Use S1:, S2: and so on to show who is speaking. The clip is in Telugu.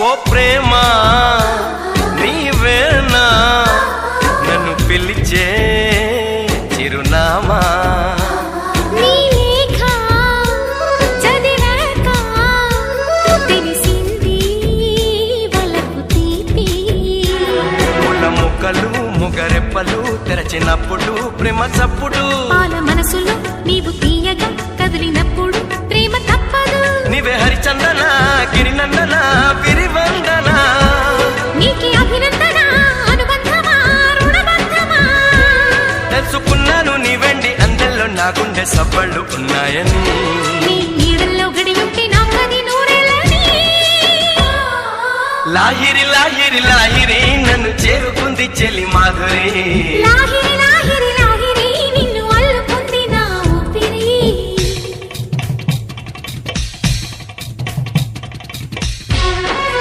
S1: ఓ ప్రేమ నీవేనా? నన్ను పిలిచే చిరునామా? ముగరెప్పలు తెరచినప్పుడు ప్రేమ చప్పుడు.
S2: పాల మనసులో నీవు తీయగా కదిలినప్పుడు ప్రేమ తప్పదు.
S1: నీవే హరిచందన గిరినందన? నా గుండె సబ్బళ్ళు ఉన్నాయని లాహిరి లాహిరి లాహిరి నన్ను చేరుకుంది చెలి మాధురి.